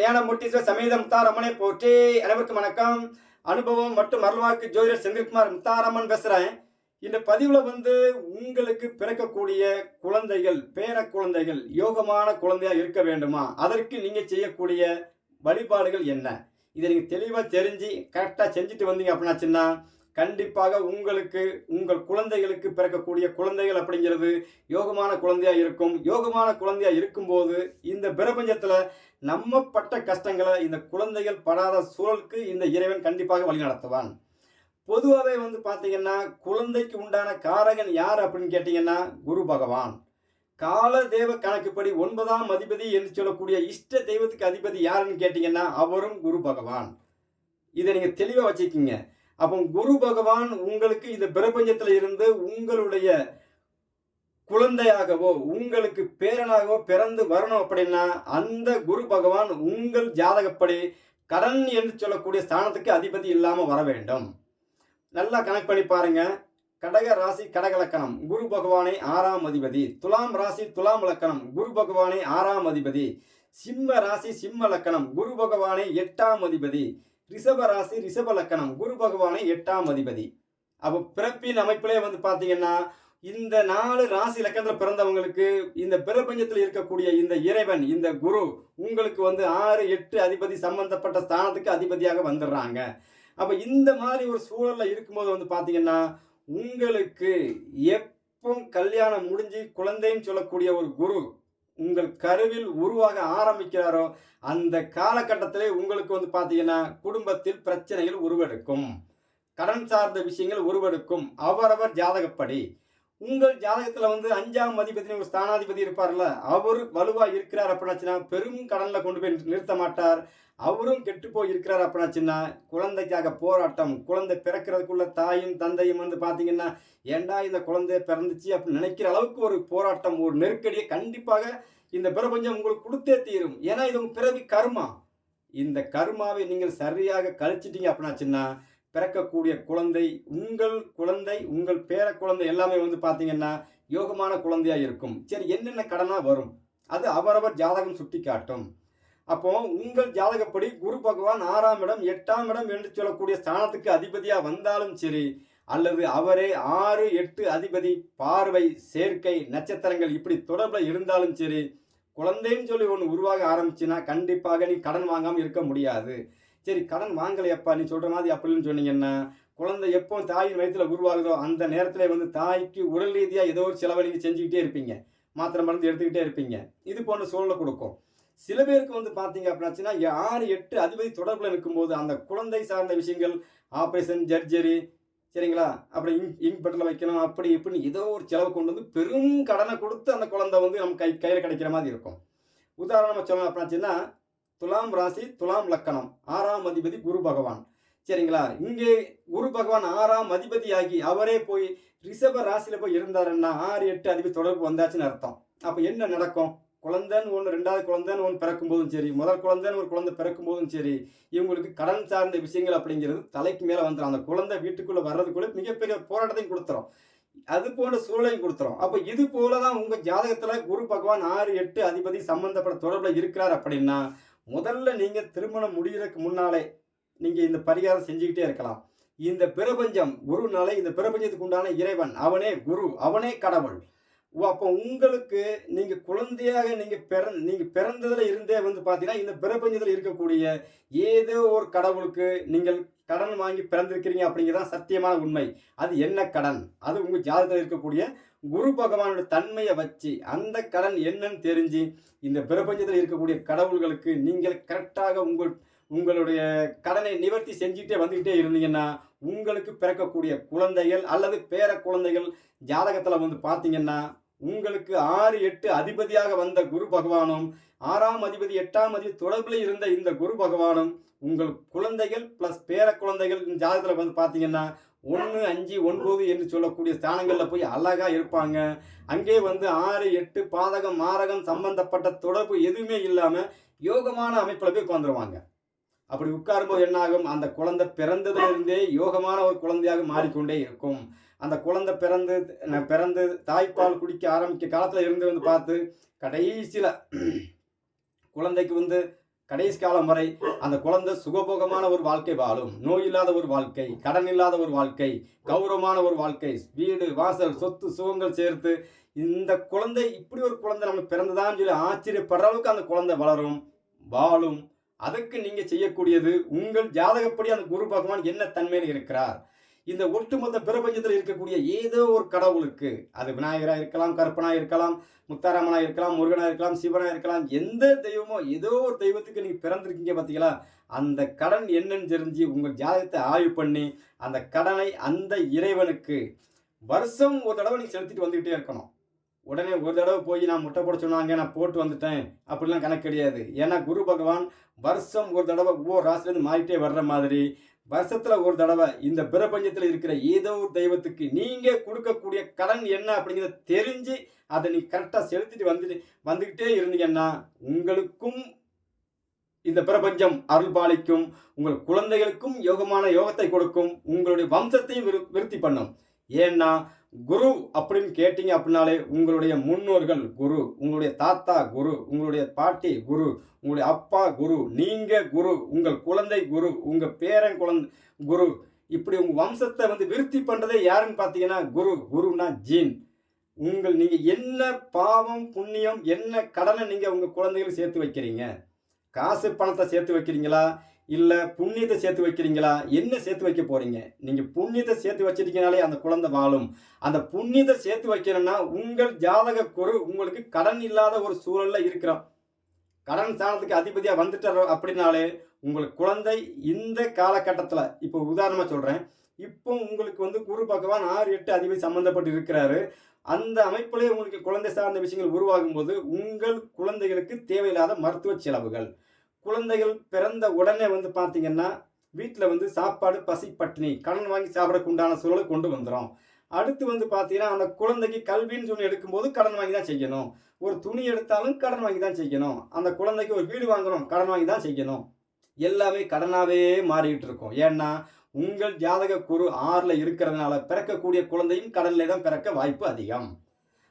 ஞான முட்டீஸ்வர சமேத முத்தாரம்மனை போற்றி. அனைவருக்கும் வணக்கம். அனுபவம் மற்றும் அருள்வாக்கு ஜோதிடர் செந்தில்குமார் முத்தாரம்மன் பேசுகிறேன் இந்த பதிவில் வந்து உங்களுக்கு பிறக்கக்கூடிய குழந்தைகள் பேர குழந்தைகள் யோகமான குழந்தையாக இருக்க வேண்டுமா? அதற்கு நீங்கள் செய்யக்கூடிய வழிபாடுகள் என்ன? இதை நீங்கள் தெளிவாக தெரிஞ்சு கரெக்டாக செஞ்சுட்டு வந்தீங்க அப்படின்னாச்சுன்னா கண்டிப்பாக உங்களுக்கு உங்கள் குழந்தைகளுக்கு பிறக்கக்கூடிய குழந்தைகள் அப்படிங்கிறது யோகமான குழந்தையாக இருக்கும். யோகமான குழந்தையாக இருக்கும்போது இந்த பிரபஞ்சத்தில் நம்ம பட்ட கஷ்டங்களை இந்த குழந்தைகள் படாத சூழலுக்கு இந்த இறைவன் கண்டிப்பாக வழிநடத்துவான் பொதுவாகவே வந்து பார்த்தீங்கன்னா குழந்தைக்கு உண்டான காரகன் யார் அப்படின்னு கேட்டிங்கன்னா குரு பகவான். கால தேவ கணக்குப்படி ஒன்பதாம் அதிபதி என்று சொல்லக்கூடிய இஷ்ட தெய்வத்துக்கு அதிபதி யாருன்னு கேட்டிங்கன்னா அவரும் குரு பகவான். இதை நீங்கள் தெளிவாக வச்சுக்கிங்க. அப்போ குரு பகவான் உங்களுக்கு இந்த பிரபஞ்சத்தில் இருந்து உங்களுடைய குழந்தையாகவோ உங்களுக்கு பேரனாகவோ பிறந்து வரணும் அப்படின்னா அந்த குரு பகவான் உங்கள் ஜாதகப்படி கடன் என்று சொல்லக்கூடிய ஸ்தானத்துக்கு அதிபதி இல்லாமல் வர வேண்டும். நல்லா கணக்கு பண்ணி பாருங்க. கடக ராசி கடக லக்கணம். குரு பகவானை ஆறாம் அதிபதி. துலாம் ராசி துலாம் லக்கணம். குரு பகவானை ஆறாம் அதிபதி. சிம்ம ராசி சிம்ம லக்கணம். குரு பகவானை எட்டாம் அதிபதி. ரிஷப ராசி ரிஷப லக்கணம். குரு பகவானை எட்டாம் அதிபதி. அப்போ பிறப்பின் அமைப்பிலே வந்து பார்த்தீங்கன்னா இந்த நாலு ராசி இலக்கத்தில் பிறந்தவங்களுக்கு இந்த பிரபஞ்சத்தில் இருக்கக்கூடிய இந்த இறைவன் இந்த குரு உங்களுக்கு வந்து ஆறு எட்டு அதிபதி சம்பந்தப்பட்ட ஸ்தானத்துக்கு அதிபதியாக வந்துடுறாங்க. அப்போ இந்த மாதிரி ஒரு சூழலில் இருக்கும்போது வந்து பார்த்தீங்கன்னா உங்களுக்கு எப்போ கல்யாணம் முடிஞ்சு குழந்தைன்னு சொல்லக்கூடிய ஒரு குரு உங்கள் கருவில் உருவாக ஆரம்பிக்கிறாரோ அந்த காலகட்டத்திலே உங்களுக்கு வந்து பார்த்தீங்கன்னா குடும்பத்தில் பிரச்சனைகள் உருவெடுக்கும். கடன் சார்ந்த விஷயங்கள் உருவெடுக்கும். அவரவர் ஜாதகப்படி. உங்கள் ஜாதகத்துல வந்து அஞ்சாம் அதிபதி ஒரு ஸ்தானாதிபதி இருப்பார்ல அவர் வலுவா இருக்கிறார் அப்படின்னாச்சுன்னா பெரும் கடன்ல கொண்டு போய் நிறுத்த மாட்டார். அவரும் கெட்டு போய் இருக்கிறார் அப்படின்னாச்சுன்னா குழந்தைக்காக போராட்டம் குழந்தை பிறக்கிறதுக்குள்ள தாயும் தந்தையும் வந்து பார்த்தீங்கன்னா ஏண்டா இந்த குழந்தை பிறந்துச்சு அப்படின்னு நினைக்கிற அளவுக்கு ஒரு போராட்டம் ஒரு நெருக்கடியை கண்டிப்பாக இந்த பிரபஞ்சம் உங்களுக்கு கொடுத்தே தீரும். ஏன்னா இது உங்க பிறவி கர்மா. இந்த கர்மாவை நீங்கள் சரியாக கழிச்சிட்டீங்க அப்படின்னாச்சுன்னா பிறக்கக்கூடிய குழந்தை உங்கள் குழந்தை உங்கள் பேர குழந்தை எல்லாமே வந்து பார்த்தீங்கன்னா யோகமான குழந்தையா இருக்கும். சரி என்னென்ன கடனாக வரும்? அது அவரவர் ஜாதகம் சுட்டி காட்டும் அப்போ உங்கள் ஜாதகப்படி குரு பகவான் ஆறாம் இடம் எட்டாம் இடம் என்று சொல்லக்கூடிய ஸ்தானத்துக்கு அதிபதியா வந்தாலும் சரி அல்லது அவரே ஆறு எட்டு அதிபதி பார்வை சேர்க்கை நட்சத்திரங்கள் இப்படி தொடர்பில் இருந்தாலும் சரி குழந்தைன்னு சொல்லி ஒன்று உருவாக ஆரம்பிச்சுன்னா கண்டிப்பாக நீ கடன் வாங்காமல் இருக்க முடியாது. சரி கடன் வாங்கலையப்பா நீ சொல்கிற மாதிரி அப்படின்னு சொன்னீங்கன்னா குழந்தை எப்போ தாயின் வயிற்றில் உருவாகுதோ அந்த நேரத்தில் வந்து தாய்க்கு உடல் ரீதியாக ஏதோ ஒரு செலவை நீங்கள் செஞ்சுக்கிட்டே இருப்பீங்க. மாத்திரை மருந்து எடுத்துக்கிட்டே இருப்பீங்க. இது போன்ற சூழலை கொடுக்கும். சில பேருக்கு வந்து பார்த்தீங்க அப்படின்னாச்சுன்னா ஆறு எட்டு அதிபதி தொடர்பில் இருக்கும்போது அந்த குழந்தை சார்ந்த விஷயங்கள் ஆப்ரேஷன் ஜர்ஜரி சரிங்களா? அப்புறம் இங் இங்க் பட்டில் வைக்கணும் அப்படி இப்படின்னு ஏதோ ஒரு செலவு கொண்டு வந்து பெரும் கடனை கொடுத்து அந்த குழந்தை வந்து நம்ம கை கையில் கிடைக்கிற மாதிரி இருக்கும். உதாரணமாக சொல்லணும் அப்படின்னாச்சுன்னா துலாம் ராசி துலாம் லக்கணம். ஆறாம் அதிபதி குரு பகவான். சரிங்களா? இங்கே குரு பகவான் ஆறாம் அதிபதியாகி அவரே போய் ரிஷப ராசியில் போய் இருந்தாருன்னா ஆறு எட்டு அதிபதி தொடர்பு வந்தாச்சுன்னு அர்த்தம். அப்போ என்ன நடக்கும்? குழந்தைன்னு ஒன்று ரெண்டாவது குழந்தைன்னு ஒன்று பிறக்கும் போதும் சரி முதல் குழந்தைன்னு ஒரு குழந்தை பிறக்கும் போதும் சரி இவங்களுக்கு கடன் சார்ந்த விஷயங்கள் அப்படிங்கிறது தலைக்கு மேலே வந்துடும் அந்த குழந்தை வீட்டுக்குள்ளே வர்றதுக்குள்ளே மிகப்பெரிய போராட்டத்தையும் கொடுத்துரும். அது போன்ற சூழலையும் கொடுத்துரும். அப்போ இது போல தான் உங்கள் ஜாதகத்தில் குரு பகவான் ஆறு எட்டு அதிபதி சம்பந்தப்பட்ட தொடர்பில் இருக்கிறார் அப்படின்னா முதல்ல நீங்கள் திருமணம் முடிகிறதுக்கு முன்னாலே நீங்கள் இந்த பரிகாரம் செஞ்சுக்கிட்டே இருக்கலாம். இந்த பிரபஞ்சம் குருனாலே இந்த பிரபஞ்சத்துக்கு உண்டான இறைவன். அவனே குரு அவனே கடவுள். ஓ, அப்போ உங்களுக்கு நீங்கள் குழந்தையாக நீங்கள் பிற நீங்கள் பிறந்ததில் இருந்தே வந்து பார்த்தீங்கன்னா இந்த பிரபஞ்சத்தில் இருக்கக்கூடிய ஏதோ ஒரு கடவுளுக்கு நீங்கள் கடன் வாங்கி பிறந்திருக்கிறீங்க அப்படிங்கிறதான் சத்தியமான உண்மை. அது என்ன கடன்? அது உங்கள் ஜாதகத்தில் இருக்கக்கூடிய குரு பகவானோட தன்மையை வச்சு அந்த கடன் என்னன்னு தெரிஞ்சு இந்த பிரபஞ்சத்தில் இருக்கக்கூடிய கடவுள்களுக்கு நீங்கள் கரெக்டாக உங்கள் உங்களுடைய கடனை நிவர்த்தி செஞ்சுக்கிட்டே வந்துக்கிட்டே இருந்தீங்கன்னா உங்களுக்கு பிறக்கக்கூடிய குழந்தைகள் அல்லது பேர குழந்தைகள் ஜாதகத்தில் வந்து பார்த்தீங்கன்னா உங்களுக்கு ஆறு எட்டு அதிபதியாக வந்த குரு பகவானும் ஆறாம் அதிபதி எட்டாம் அதிபதி தொடர்பில் இருந்த இந்த குரு பகவானும் உங்கள் குழந்தைகள் ப்ளஸ் பேர குழந்தைகள் ஜாதகத்தில் வந்து பார்த்தீங்கன்னா ஒன்று அஞ்சு ஒன்பது என்று சொல்லக்கூடிய ஸ்தானங்களில் போய் அழகாக இருப்பாங்க. அங்கே வந்து ஆறு எட்டு பாதகம் மாரகம் சம்பந்தப்பட்ட தொடர்பு எதுவுமே இல்லாமல் யோகமான அமைப்பில் போய் உட்காந்துருவாங்க அப்படி உட்காரும்போது என்னாகும்? அந்த குழந்தை பிறந்ததுலேருந்தே யோகமான ஒரு குழந்தையாக மாறிக்கொண்டே இருக்கும். அந்த குழந்தை பிறந்து பிறந்து தாய்ப்பால் குடிக்க ஆரம்பிக்க காலத்தில் இருந்து வந்து பார்த்து கடைசியில் குழந்தைக்கு வந்து கடைசி காலம் வரை அந்த குழந்தை சுகபோகமான ஒரு வாழ்க்கை வாழும். நோய் இல்லாத ஒரு வாழ்க்கை கடன் இல்லாத ஒரு வாழ்க்கை கௌரவமான ஒரு வாழ்க்கை வீடு வாசல் சொத்து சுகங்கள் சேர்த்து இந்த குழந்தை இப்படி ஒரு குழந்தை நம்ம பிறந்ததான்னு சொல்லி ஆச்சரியப்படுற அளவுக்கு அந்த குழந்தை வளரும் வாழும். அதுக்கு நீங்கள் செய்யக்கூடியது உங்கள் ஜாதகப்படி அந்த குரு பகவான் என்ன தன்மையில் இருக்கிறார்? இந்த ஒட்டுமொத்த பிரபஞ்சத்தில் இருக்கக்கூடிய ஏதோ ஒரு கடவுளுக்கு அது விநாயகராக இருக்கலாம் கற்பனாக இருக்கலாம் முத்தாராமனாக இருக்கலாம் முருகனாக இருக்கலாம் சிவனாக இருக்கலாம் எந்த தெய்வமோ ஏதோ ஒரு தெய்வத்துக்கு நீங்கள் பிறந்திருக்கீங்க பார்த்தீங்களா அந்த கடன் என்னன்னு தெரிஞ்சு உங்கள் ஜாதகத்தை ஆய்வு பண்ணி அந்த கடனை அந்த இறைவனுக்கு வருஷம் ஒரு தடவை நீங்கள் செலுத்திட்டு வந்துக்கிட்டே இருக்கணும். உடனே ஒரு தடவை போய் நான் முட்டை போட சொன்னாங்க நான் போட்டு வந்துட்டேன். அப்படிலாம் கணக்கு கிடையாது. ஏன்னா குரு பகவான் வருஷம் ஒரு தடவை ஒவ்வொரு ராசிலேருந்து மாறிட்டே வர்ற மாதிரி வருஷத்துல ஒரு தடவை இந்த பிரபஞ்சத்தில் இருக்கிற ஏதோ ஒரு தெய்வத்துக்கு நீங்க கொடுக்கக்கூடிய கடன் என்ன அப்படிங்கிறத தெரிஞ்சு அதை நீ கரெக்டாக செலுத்திட்டு வந்துட்டு வந்துக்கிட்டே இருந்தீங்கன்னா உங்களுக்கும் இந்த பிரபஞ்சம் அருள் பாலிக்கும் உங்கள் குழந்தைகளுக்கும் யோகமான யோகத்தை கொடுக்கும் உங்களுடைய வம்சத்தையும் விரு விருத்தி பண்ணும். ஏன்னா குரு அப்படின்னு கேட்டீங்க அப்படின்னாலே உங்களுடைய முன்னோர்கள் குரு உங்களுடைய தாத்தா குரு உங்களுடைய பாட்டி குரு உங்களுடைய அப்பா குரு நீங்கள் குரு உங்கள் குழந்தை குரு உங்கள் பேரன் குழந்தை குரு. இப்படி உங்கள் வம்சத்தை வந்து விருத்தி பண்ணுறதே யாருன்னு பார்த்தீங்கன்னா குரு குருனா ஜீன். உங்கள் நீங்கள் என்ன பாவம் புண்ணியம் என்ன கடனை நீங்கள் உங்கள் குழந்தைகளுக்கு சேர்த்து வைக்கிறீங்க? காசு பணத்தை சேர்த்து வைக்கிறீங்களா? இல்லை புண்ணியத்தை சேர்த்து வைக்கிறீங்களா? என்ன சேர்த்து வைக்க போகிறீங்க நீங்கள் புண்ணியத்தை சேர்த்து வச்சிருக்கீங்கனாலே அந்த குழந்தை வாழும். அந்த புண்ணியத்தை சேர்த்து வைக்கணும்னா உங்கள் ஜாதக குரு உங்களுக்கு கடன் இல்லாத ஒரு சூழலில் இருக்கிறோம் கடன் ஸ்தானத்துக்கு அதிபதியாக வந்துட்டார் அப்படின்னாலே உங்கள் குழந்தை இந்த காலகட்டத்தில் இப்போ உதாரணமாக சொல்கிறேன் இப்போ உங்களுக்கு வந்து குரு பகவான் ஆறு எட்டு அதிபதி சம்மந்தப்பட்டு இருக்கிறாரு. அந்த அமைப்பிலே உங்களுக்கு குழந்தை சார்ந்த விஷயங்கள் உருவாகும் போது உங்கள் குழந்தைகளுக்கு தேவையில்லாத மருத்துவ செலவுகள். குழந்தைகள் பிறந்த உடனே வந்து பார்த்தீங்கன்னா வீட்டில் வந்து சாப்பாடு பசி பட்டினி கடன் வாங்கி சாப்பிடக்கு உண்டான சூழலை கொண்டு வந்துடும் அடுத்து வந்து பார்த்தீங்கன்னா அந்த குழந்தைக்கு கல்வின்னு சொல்லி எடுக்கும்போது கடன் வாங்கி தான் செய்யணும். ஒரு துணி எடுத்தாலும் கடன் வாங்கி தான் செய்யணும். அந்த குழந்தைக்கு ஒரு வீடு வாங்கணும் கடன் வாங்கி தான் செய்யணும். எல்லாமே கடனாகவே மாறிக்கிட்டு இருக்கும். ஏன்னா உங்கள் ஜாதக குரு ஆறில் இருக்கிறதுனால பிறக்கக்கூடிய குழந்தையும் கடனில் தான் பிறக்க வாய்ப்பு அதிகம்.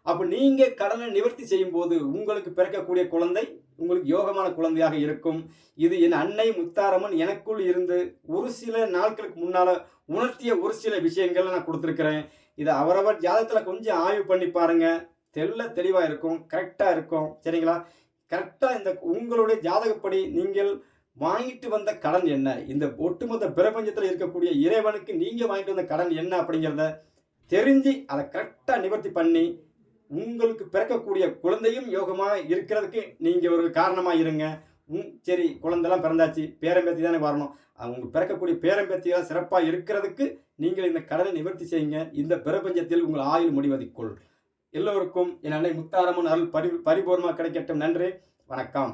அப்போ நீங்கள் கடனை நிவர்த்தி செய்யும்போது உங்களுக்கு பிறக்கக்கூடிய குழந்தை உங்களுக்கு யோகமான குழந்தையாக இருக்கும். இது என் அன்னை முத்தாரம்மன் எனக்குள் இருந்து ஒரு சில நாட்களுக்கு முன்னால் உணர்த்திய ஒரு சில விஷயங்கள் நான் கொடுத்துருக்குறேன். இதை அவரவர் ஜாதகத்தில் கொஞ்சம் ஆய்வு பண்ணி பாருங்கள் தெல்ல தெளிவாக இருக்கும் கரெக்டாக இருக்கும். சரிங்களா? கரெக்டாக இந்த உங்களுடைய ஜாதகப்படி நீங்கள் வாங்கிட்டு வந்த கடன் என்ன? இந்த ஒட்டுமொத்த பிரபஞ்சத்தில் இருக்கக்கூடிய இறைவனுக்கு நீங்கள் வாங்கிட்டு வந்த கடன் என்ன அப்படிங்கிறத தெரிஞ்சு அதை கரெக்டாக நிவர்த்தி பண்ணி உங்களுக்கு பிறக்கக்கூடிய குழந்தையும் யோகமாக இருக்கிறதுக்கு நீங்கள் ஒரு காரணமாக இருங்க. ம் சரி குழந்தைலாம் பிறந்தாச்சு பேரம்பேத்தி தானே வரணும். அவங்க பிறக்கக்கூடிய பேரம்பேத்தியாக சிறப்பாக இருக்கிறதுக்கு நீங்கள் இந்த கடனை நிவர்த்தி செய்யுங்க. இந்த பிரபஞ்சத்தில் உங்கள் ஆயுள் முடிவதைக்குள். எல்லோருக்கும் என் அன்னை முத்தாரமன் அருள் பரி பரிபூர்ணமாக கிடைக்கட்டும். நன்றி. வணக்கம்.